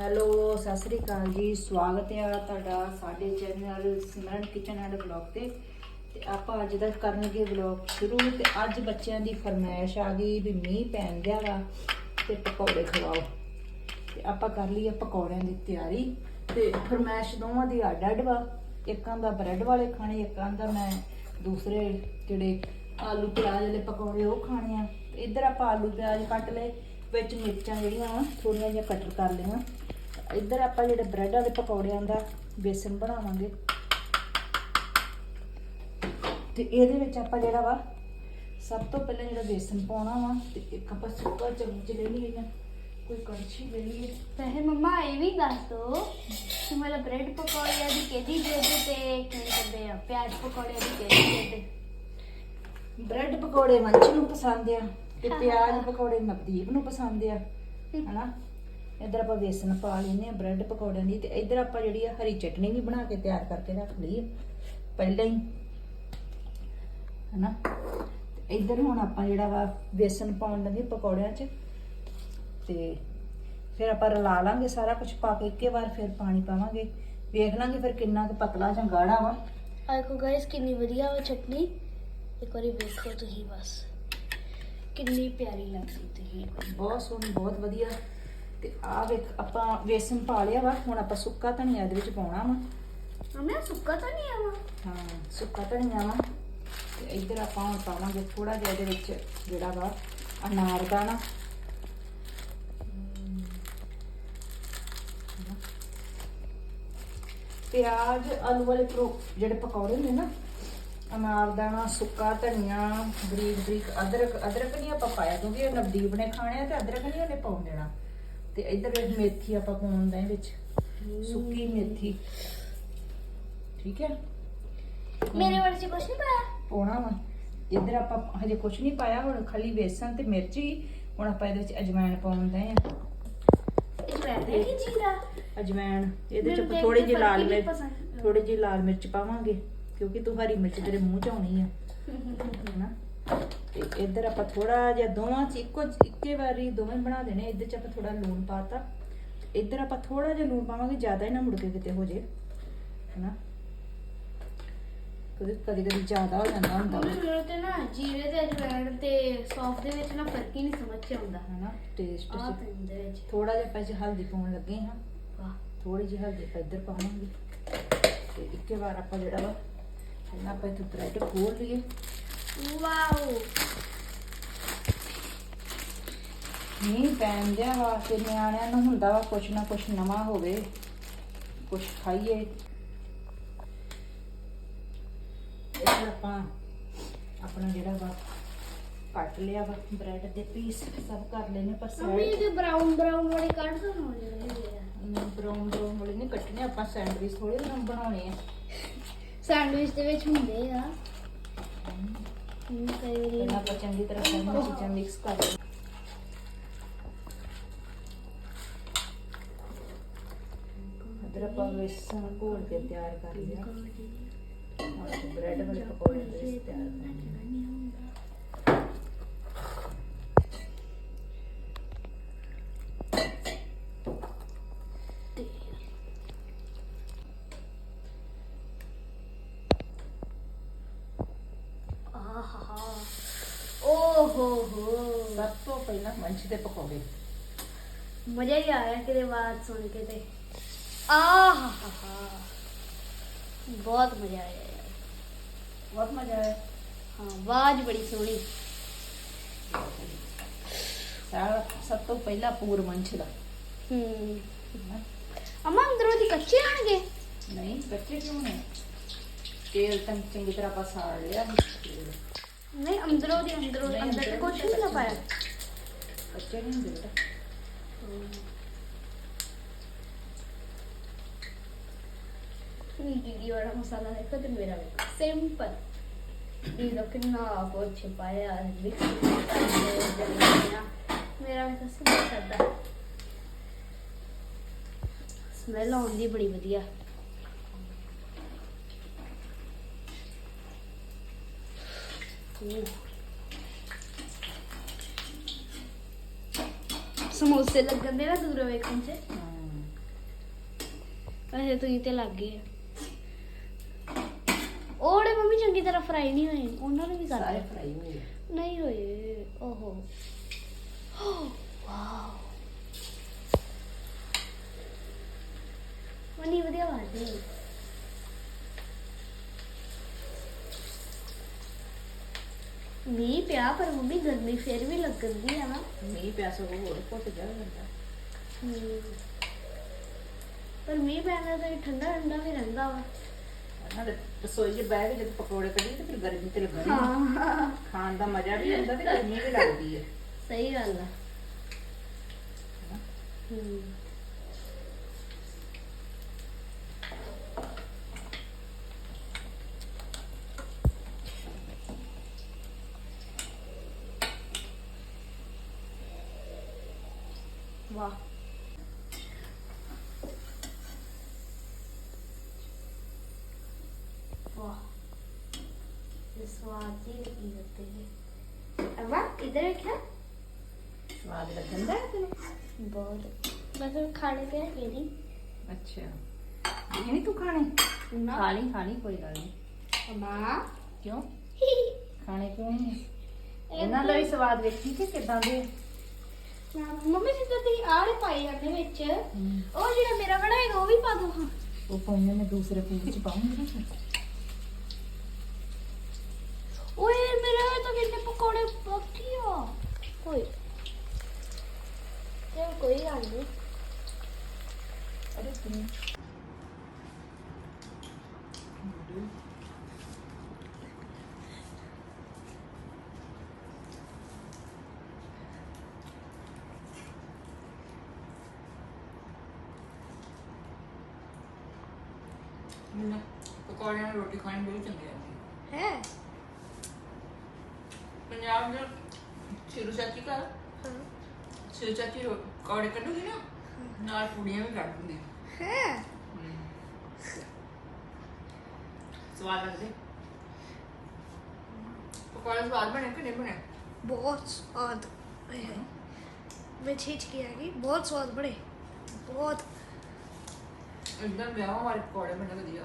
Hello, Sat Sri ਅਕਾਲ ਜੀ। ਸਵਾਗਤ ਹੈ ਤੁਹਾਡਾ ਸਾਡੇ channel Simran kitchen and vlog ਤੇ। ਤੇ ਆਪਾਂ ਅੱਜ ਦਾ ਕਰਨਗੇ ਲੱਗੇ ਸ਼ੁਰੂ। ਤੇ ਅੱਜ ਬੱਚਿਆਂ ਦੀ ਫਰਮਾਇਸ਼ ਆ ਗਈ ਵੀ ਮੀਂਹ ਪੈਣ ਗਿਆ ਵਾ ਤੇ ਪਕੌੜੇ ਖਵਾਓ। ਤੇ ਆਪਾਂ ਕਰ ਲਈਏ ਪਕੌੜਿਆਂ ਦੀ ਤਿਆਰੀ। ਤੇ ਫਰਮਾਇਸ਼ ਦੋਵਾਂ ਦੀ ਅੱਡ ਅੱਡ ਵਾ। ਇੱਕਾਂ ਦਾ ਬ੍ਰੈਡ ਵਾਲੇ ਖਾਣੇ, ਇੱਕਾਂ ਦਾ ਮੈਂ ਦੂਸਰੇ ਜਿਹੜੇ ਆਲੂ ਪਿਆਜ਼ ਵਾਲੇ ਪਕੌੜੇ ਉਹ ਖਾਣੇ ਆ। ਤੇ ਇੱਧਰ ਆਪਾਂ ਆਲੂ ਪਿਆਜ਼ ਕੱਟ ਲਏ, ਵਿੱਚ ਮਿਰਚਾਂ ਜਿਹੜੀਆਂ ਵਾ ਥੋੜੀਆਂ ਜਿਹੀਆਂ ਕਟਰ ਕਰ ਲਈਆਂ। ਇੱਧਰ ਆਪਾਂ ਜਿਹੜੇ ਬ੍ਰੈਡ ਵਾਲੇ ਪਕੌੜਿਆਂ ਦਾ ਬੇਸਨ ਬਣਾਵਾਂਗੇ। ਤੇ ਇਹਦੇ ਵਿੱਚ ਆਪਾਂ ਜਿਹੜਾ ਵਾ ਸਭ ਤੋਂ ਪਹਿਲਾਂ ਜਿਹੜਾ ਬੇਸਨ ਪਾਉਣਾ ਵਾ ਤੇ ਇੱਕ ਆਪਾਂ ਸੁੱਕਾ ਚਮਚ ਲੈ ਲਈਏ ਜਾਂ ਕੋਈ ਕੜਛੀ ਲੈ ਲਈਏ। ਵੈਸੇ ਮੰਮਾ ਇਹ ਵੀ ਦੱਸ ਦੋ ਕਿ ਮਤਲਬ ਬ੍ਰੈਡ ਪਕੌੜਿਆਂ ਦੀ ਕਿਹਦੀ ਜੇਦ ਤੇ ਕੀ ਕਹਿੰਦੇ ਆ? ਪਿਆਜ਼ ਪਕੌੜਿਆਂ ਦੀ ਕਿਹਦੀ ਜੇਦ ਬ੍ਰੈਡ ਪਕੌੜੇ ਮੰਚ ਨੂੰ ਪਸੰਦ ਆ ਤੇ ਪਿਆਜ਼ ਪਕੌੜੇ ਨਵਦੀਪ ਨੂੰ ਪਸੰਦ ਆ ਹਨਾ? ਇੱਧਰ ਆਪਾਂ ਬੇਸਨ ਪਾ ਲੈਨੇ ਆ ਬ੍ਰੈਡ ਪਕੌੜਿਆਂ ਦੀ ਤੇ ਇੱਧਰ ਆਪਾਂ ਜਿਹੜੀ ਆ ਹਰੀ ਚਟਨੀ ਵੀ ਬਣਾ ਕੇ ਤਿਆਰ ਕਰਕੇ ਰੱਖ ਲਈ ਆ ਪਹਿਲਾਂ ਹੀ ਹਨਾ? ਤੇ ਇੱਧਰ ਹੁਣ ਆਪਾਂ ਜਿਹੜਾ ਵਾ ਬੇਸਨ ਪਾਉਣ ਲੱਗੇ ਪਕੌੜਿਆਂ 'ਚ ਤੇ ਫਿਰ ਆਪਾਂ ਰਲਾ ਲਾਂਗੇ ਸਾਰਾ ਕੁਝ ਪਾ ਕੇ ਇੱਕੇ ਵਾਰ ਫਿਰ ਪਾਣੀ ਪਾਵਾਂਗੇ। ਵੇਖ ਲਾਂਗੇ ਫਿਰ ਕਿੰਨਾ ਕੁ ਪਤਲਾ ਜਾਂ ਗਾੜਾ ਵਾ। ਆ ਦੇਖੋ ਗਾਇਸ ਕਿੰਨੀ ਵਧੀਆ ਵਾ ਚਟਨੀ। ਇੱਕ ਵਾਰੀ ਵੇਖੋ ਤੁਸੀਂ ਬਸ। ਕਿੰਨੀ ਪਿਆਰੀ ਲੱਗਦੀ ਤੁਸੀਂ। ਬਹੁਤ ਸੋਹਣੀ ਬਹੁਤ ਵਧੀਆ। ਤੇ ਆ ਵੇਖ ਆਪਾਂ ਵੇਸਨ ਪਾ ਲਿਆ ਵਾ ਹੁਣ ਆਪਾਂ ਸੁੱਕਾ ਧਨੀਆ ਇਹਦੇ ਵਿੱਚ ਪਾਉਣਾ ਵਾ। ਮੰਮਾ ਸੁੱਕਾ ਤਾਂ ਨਹੀਂ ਆਵਾ ਹਾਂ ਸੁੱਕਾ ਧਨੀਆ ਵਾ। ਤੇ ਇੱਧਰ ਆਪਾਂ ਹੁਣ ਪਾਵਾਂਗੇ ਥੋੜਾ ਜਿਹਾ ਇਹਦੇ ਵਿੱਚ ਜਿਹੜਾ ਵਾ ਅਨਾਰ ਦਾਣਾ। ਪਿਆਜ਼ ਆਲੂ ਵਾਲੇ ਪਰੋ ਜਿਹੜੇ ਪਕੌੜੇ ਨੇ ਨਾ ਅਨਾਰ ਦਾਣਾ ਸੁੱਕਾ ਧਨੀਆ ਬਰੀਕ ਬਰੀਕ ਅਦਰਕ ਅਦਰਕ ਨਹੀਂ ਆਪਾਂ ਪਾਇਆ ਕਿਉਂਕਿ ਇਹ ਨਵਦੀਪ ਨੇ ਖਾਣੇ ਆ ਤੇ ਅਦਰਕ ਨਹੀਂ ਉਹਨੇ ਪਾਉਣ ਦੇਣਾ। ਤੇ ਇੱਧਰ ਇਹ ਮੇਥੀ ਆਪਾਂ ਪਾਉਣ ਦੇ ਵਿੱਚ। ਸੁੱਕੀ ਮੇਥੀ। ਠੀਕ ਹੈ? ਮੇਰੇ ਵਾਲੇ ਚ ਕੁਛ ਨਹੀਂ ਪਾਇਆ? ਪਾਉਣਾ ਵਾ। ਇੱਧਰ ਆਪਾਂ ਹਜੇ ਕੁਝ ਨਹੀਂ ਪਾਇਆ ਹੁਣ ਖਾਲੀ ਬੇਸਨ ਤੇ ਮਿਰਚੀ ਹੁਣ ਆਪਾਂ ਇਹਦੇ ਵਿੱਚ ਅਜਵਾਇਣ ਪਾਉਂਦੇ ਆ ਇਹ ਰਹਿੰਦੇ ਕਿ ਜੀਰਾ ਅਜਵਾਇਣ। ਇਹਦੇ ਚ ਥੋੜੀ ਜਿਹੀ ਲਾਲ ਹੀ ਮਿਰਚ। ਥੋੜੀ ਜਿਹੀ ਲਾਲ ਮਿਰਚ ਪਾਵਾਂਗੇ ਕਿਉਂਕਿ ਤੂੰ ਹਰੀ ਮਿਰਚ ਤੇਰੇ ਮੂੰਹ ਚ ਆਉਣੀ ਆ। ਹੈਨਾ? ਤੇ ਇੱਧਰ ਆਪਾਂ ਥੋੜਾ ਜਿਹਾ ਦੋਵਾਂ ਚ ਇੱਕੋ ਇੱਕੇ ਵਾਰੀ ਦੋਵੇਂ ਬਣਾ ਦੇਣੇ ਇੱਧਰ ਚ ਆਪਾਂ ਥੋੜਾ ਲੂਣ ਪਾਤਾ ਇੱਧਰ ਆਪਾਂ ਥੋੜਾ ਜਿਹਾ ਲੂਣ ਪਾਵਾਂਗੇ ਜ਼ਿਆਦਾ ਹੀ ਨਾ ਮੁੜ ਕੇ ਕਿਤੇ ਹੋ ਜੇ ਹੈਨਾ? ਕਦੇ ਕਦੇ ਕਦੇ ਜ਼ਿਆਦਾ ਹੋ ਜਾਂਦਾ ਹੁੰਦਾ। ਮੈਨੂੰ ਤੇ ਨਾ ਜੀਰੇ ਤੇ ਅਜਵਾਇਣ ਤੇ ਸੌਫ ਦੇ ਵਿੱਚ ਨਾ ਫ਼ਰਕ ਹੀ ਨਹੀਂ ਸਮਝ ਚ ਆਉਂਦਾ। ਹੈਨਾ ਟੇਸਟ ਚ। ਥੋੜਾ ਜਿਹਾ ਪੈਸੇ ਹਲਦੀ ਪਾਉਣ ਲੱਗੇ ਹਾਂ। ਵਾਹ। ਥੋੜੀ ਜਿਹੀ ਹਲਦੀ ਆਪਾਂ ਇੱਧਰ ਪਾਵਾਂਗੇ। ਤੇ ਇੱਕੇ ਵਾਰ ਆਪਾਂ ਜਿਹੜਾ ਵਾ ਪਹਿਲਾਂ ਆਪਾਂ ਇੱਥੇ ਬ੍ਰੈਡ ਖੋਲ ਲਈਏ। ਵਾਓ ਮੀਂਹ ਪੈਣ ਦਿਆ ਵਾ ਤੇ ਨਿਆਣਿਆਂ ਨੂੰ ਹੁੰਦਾ ਵਾ ਕੁਛ ਨਾ ਕੁਛ ਨਵਾਂ ਹੋਵੇ। ਕੁਛ ਖਾਈਏ। ਆਪਾਂ ਆਪਣਾ ਜਿਹੜਾ ਵਾ ਕੱਟ ਲਿਆ ਵਾ ਬ੍ਰੈਡ ਦੇ ਪੀਸ ਸਭ ਕਰ ਲੈਨੇ ਪਰ ਮੰਮੀ ਸਾਈਡ ਇਹ ਬਰਾਊਨ ਬਰਾਊਨ ਵਾਲੇ ਕੱਢ ਦੋ ਨਾ ਜਿਹੜੇ ਬਰਾਊਨ ਬਰਾਊਨ ਵਾਲੇ ਨਹੀਂ ਕੱਟਣੇ ਆਪਾਂ ਸੈਂਡਵਿਚ ਥੋੜੇ ਜਿਹੇ ਬਣਾਉਣੇ ਆ। ਸੈਂਡਵਿਚ ਦੇ ਵਿੱਚ ਹੁੰਦੇ ਆ। ਹਮ, ਕਈ ਵਾਰੀ ਪਹਿਲਾਂ ਆਪਾਂ ਚੰਗੀ ਤਰ੍ਹਾਂ ਸਾਰੀਆਂ ਚੀਜ਼ਾਂ ਮਿਕਸ ਕਰ ਲਈਏ ਅਦਰ ਆਪਾਂ ਵੇਸਣ ਘੋਲ ਕੇ ਤਿਆਰ ਕਰ ਲਿਆ ਹੁਣ ਬ੍ਰੈਡ ਵਾਲੇ ਪਕੌੜੇ ਦੇ ਵਿੱਚ ਤਿਆਰ ਕਰਾਂਗੇ ਆਹਾ ਓ ਹੋ ਹੋ ਸਭ ਤੋਂ ਪਹਿਲਾਂ ਮੰਚ ਦੇ ਪਕੌੜੇ ਮਜ਼ਾ ਹੀ ਆ ਰਿਹਾ ਕਿਤੇ ਬਾਤ ਸੁਣ ਕੇ ਤੇ ਆਹਾ ਬਹੁਤ ਮਜ਼ਾ ਆਇਆ ਯਾਰ ਬਹੁਤ ਮਜ਼ਾ ਆਇਆ ਹਾਂ ਆਵਾਜ਼ ਬੜੀ ਸੋਹਣੀ ਸਾਰਾ ਸਭ ਤੋਂ ਪਹਿਲਾਂ ਪੂਰ ਮੰਚ ਦਾ ਹੂੰ ਹਨਾ? ਅਮਾ ਅੰਦਰੋਂ ਦੀ ਕੱਚੇ ਆਣਗੇ ਨਹੀਂ ਕੱਚੇ ਕਿਉਂ ਨੇ ਤੇਲ ਤਾਂ ਚੰਗੀ ਤਰ੍ਹਾਂ ਆਪਾਂ ਸਾੜ ਲਿਆ ਤੇਲ ਨਹੀਂ ਅੰਦਰੋਂ ਦੀ ਅੰਦਰੋਂ ਨਹੀਂ, ਅੰਦਰ ਤੇ ਅੰਦਰੋਂ ਕੁਝ ਨਹੀਂ ਨਾ ਪਾਇਆ ਕੱਚੇ ਨਹੀਂ ਹੁੰਦੇ ਬੇਟਾ ਦੀਦੀ ਵਾਲਾ ਮਸਾਲਾ ਦੇਖੋ ਤੇ ਮੇਰਾ ਵੇਖੋ ਸਿੰਪਲ ਇਹ ਲੋਕ ਕਿੰਨਾ ਕੁਛ ਪਾਇਆ ਵਿੱਚ ਮੇਰਾ ਵੀ ਤਾਂ ਸਿੰਪਲ ਕਰਦਾ। ਸਮੈਲ ਆਉਂਦੀ ਬੜੀ ਵਧੀਆ। ਸਮੋਸੇ ਲੱਗਣ ਦੇ ਨਾ ਦੂਰੋਂ ਵੇਖਣ ਚ। ਵੈਸੇ ਤੁਸੀਂ ਤੇ ਲੱਗ ਗਏ ਉਹੜੇ ਮੰਮੀ ਚੰਗੀ ਤਰ੍ਹਾਂ ਫਰਾਈ ਨਹੀਂ ਹੋਏ। ਉਹਨਾਂ ਨੂੰ ਵੀ ਕਰ ਸਾਰੇ ਦਿਓ। ਫਰਾਈ ਹੋਏ ਆ। ਨਹੀਂ ਹੋਏ ਓਹੋ। ਵਾਓ। ਮਨੀ ਵਧੀਆ ਬਾਤ ਮੀਂਹ ਪਿਆ ਪਰ ਮੰਮੀ ਗਰਮੀ ਫੇਰ ਵੀ ਲੱਗਦੀ ਆ ਨਾ। ਮੀਂਹ ਪਿਆ ਸਗੋਂ ਹੋਰ ਘੁੱਟ ਜਾ ਜਾਂਦਾ। ਹਮ। ਪਰ ਮੀਂਹ ਪੈਣਾ ਤਾਂ ਠੰਡਾ ਠੰਡਾ ਵੀ ਰਹਿੰਦਾ ਵਾ। ਨਾਲੇ ਰਸੋਈ 'ਚ ਬਹਿ ਕੇ ਜਦ ਪਕੌੜੇ ਕੱਢੀ ਤੇ ਫਿਰ ਗਰਮੀ ਤੇ ਲੱਗਣੀ। ਹਾਂ। ਖਾਣ ਦਾ ਮਜ਼ਾ ਵੀ ਆਉਂਦਾ ਤੇ ਗਰਮੀ ਵੀ ਲੱਗਦੀ ਹੈ ਸਹੀ ਗੱਲ ਆ। ਹਮ ਵਾਹ वाह ये स्वाद ही लगी होती है अम्मा इधर क्या ਸਵਾਦ ਲੱਗਦਾ ਹੈ ਤੈਨੂੰ बहुत वैसे खाने पे है ये नहीं ਅੱਛਾ ਇਹ ਨਹੀਂ ਤੂੰ ਖਾਣੇ ਖਾ ਲਈ ਖਾ ਲਈ ਕੋਈ ਗੱਲ ਨਹੀਂ अम्मा ਕਿਉਂ ਖਾਣੇ ਕਿਉਂ ਨਹੀਂ ਇਹਨਾਂ ਦਾ ਵੀ ਸਵਾਦ ਵੇਖੀ ਕਿ ਕਿਦਾਂ ਦੇ ਮੰਮੀ ਜਿੱਦਾਂ ਤੁਸੀਂ ਆੜੇ ਪਾਈ ਜਾਂਦੇ ਵਿੱਚ ਉਹ ਜਿਹੜਾ ਮੇਰਾ ਬਣਾਏਗਾ ਉਹ ਵੀ ਪਾ ਦੋ ਹਾਂ। ਉਹ ਪਾਉਣੇ ਮੈਂ ਦੂਸਰੇ ਫੂਡ 'ਚ ਪਾਉਂਗੀ ਓਏ ਮੇਰੇ ਤਾਂ ਕਿੰਨੇ ਪਕੌੜੇ ਬਾਕੀ ਆ। ਓਏ। ਤੇ ਕੋਈ ਗੱਲ ਨਹੀਂ ਅਰੇ ਤੂੰ ਮੈਨੂੰ ਪਕੌੜਿਆਂ ਨਾਲ ਰੋਟੀ ਖਾਣੀ ਬਹੁਤ ਚੰਗੀ ਲੱਗਦੀ ਹੈ। ਹੈ? ਪੰਜਾਬ ਦੇ ਸਿਰੂ ਚਾਚੀ ਘਰ। ਸਿਰੂ ਚਾਚੀ ਰੋ- ਪਕੌੜੇ ਕੱਢੂਗੀ ਨਾ ਨਾਲ ਪੂੜੀਆਂ ਵੀ ਕੱਢ ਦਿੰਦੇ। ਹੈ? ਸਵਾਦ ਲੱਗਦੇ? ਪਕੌੜੇ ਸਵਾਦ ਬਣੇ ਕਿ ਨਹੀਂ ਬਣੇ? ਬਹੁਤ ਸਵਾਦ ਆਏ ਹਾਏ। ਮੈਂ ਛੇਚ ਕੇ ਆ ਗਈ। ਬਹੁਤ ਸਵਾਦ ਬਣੇ। ਬਹੁਤ ਇਦਾਂ ਵਿਆਹ ਵਾਲੇ ਪਕੌੜੇ ਬਣੇ ਵਧੀਆ